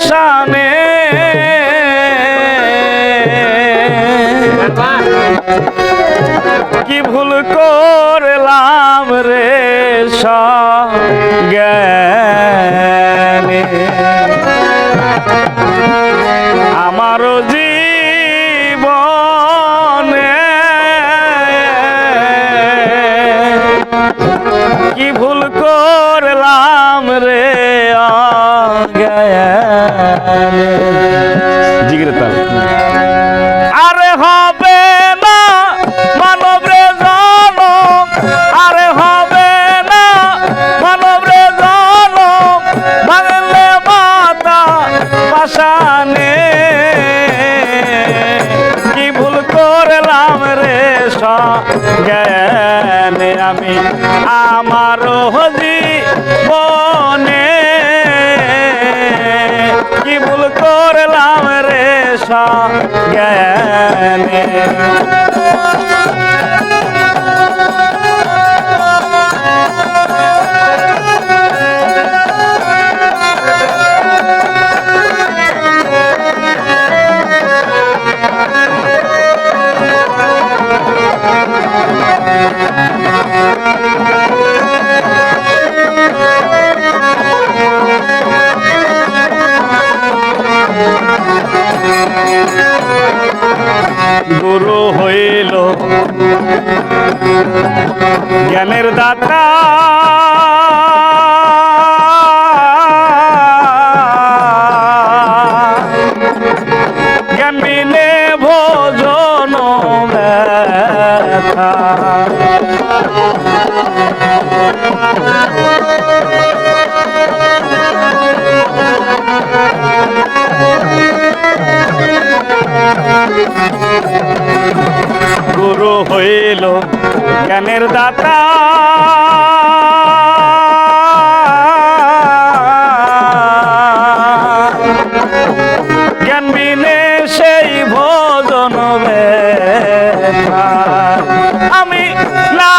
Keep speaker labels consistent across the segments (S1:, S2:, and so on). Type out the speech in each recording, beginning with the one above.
S1: পাশানে কি ভুল করলাম রে সজ্ঞানে? আমারও জীবনে কি ভুল করলাম জিগরে আরে হবে না মানব রে জনম আরে হবে না মানব রে ভাঙলে মাতা পাশানে কি ভুল করলাম রে জ্ঞানে আমি? আমার হজি জ্ঞানে জ্ঞানের দাতা। জ্ঞান বিনে ভোজন ব্যথা। হইল জ্ঞানের দাতা জ্ঞান বিনে সেই ভোজন। আমি না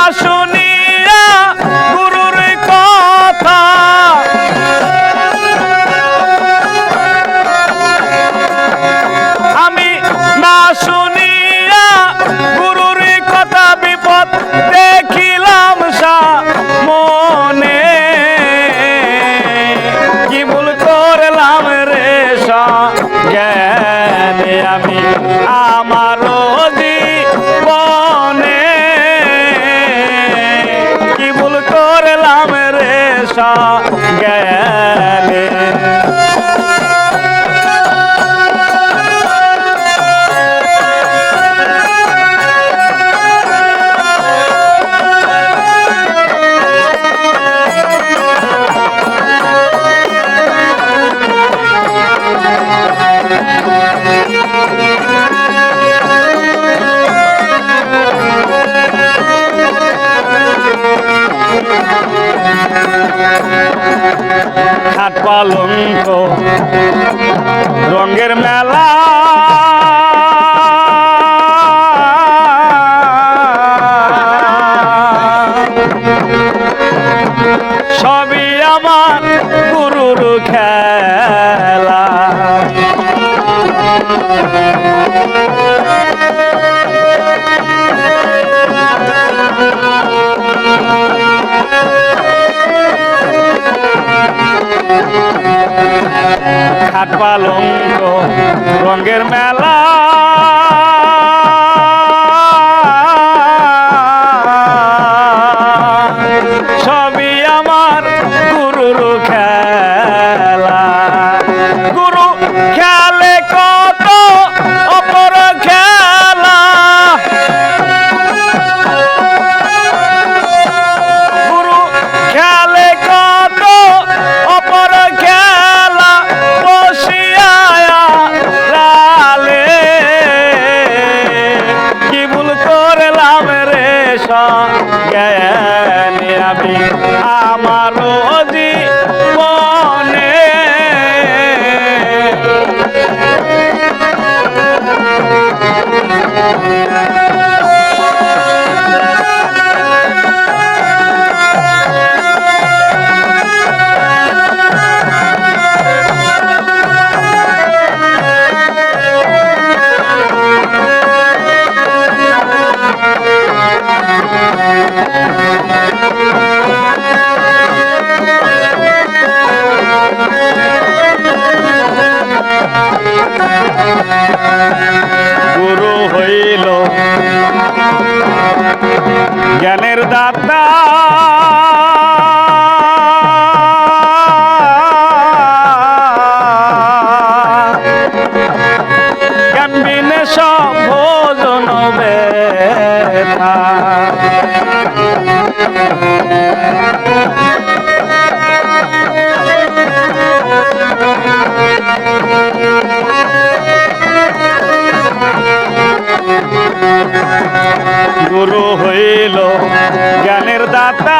S1: জ্ঞানে খাট পালঙ্ক রঙের মেলা। খাট পালঙ্ক রঙের মেলা। জ্ঞানে গুরু হইল জ্ঞানের দাতা। জ্ঞান বিনে সব ভোজন বেথা গুরু হইল জ্ঞানের দাতা।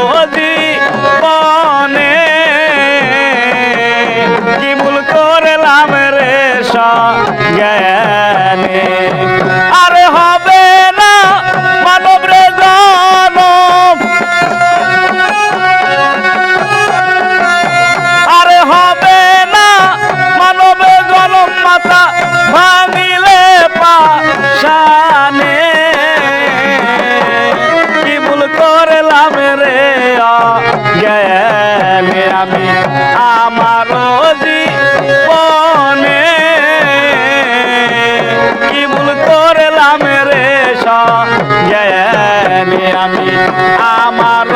S1: আমার